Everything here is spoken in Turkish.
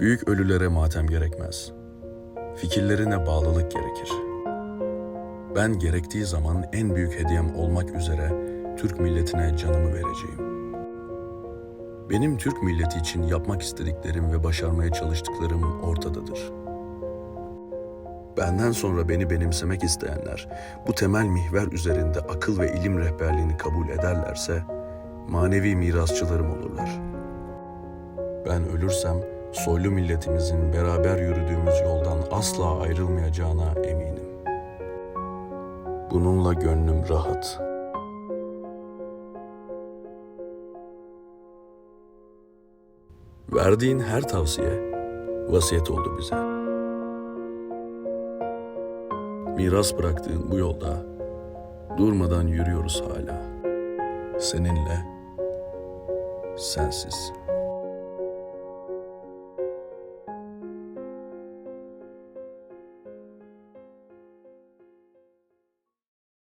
Büyük ölülere matem gerekmez. Fikirlerine bağlılık gerekir. Ben gerektiği zaman en büyük hediyem olmak üzere Türk milletine canımı vereceğim. Benim Türk milleti için yapmak istediklerim ve başarmaya çalıştıklarım ortadadır. Benden sonra beni benimsemek isteyenler bu temel mihver üzerinde akıl ve ilim rehberliğini kabul ederlerse manevi mirasçılarım olurlar. Ben ölürsem soylu milletimizin beraber yürüdüğümüz yoldan asla ayrılmayacağına eminim. Bununla gönlüm rahat. Verdiğin her tavsiye vasiyet oldu bize. Miras bıraktığın bu yolda durmadan yürüyoruz hala. Seninle, sensiz.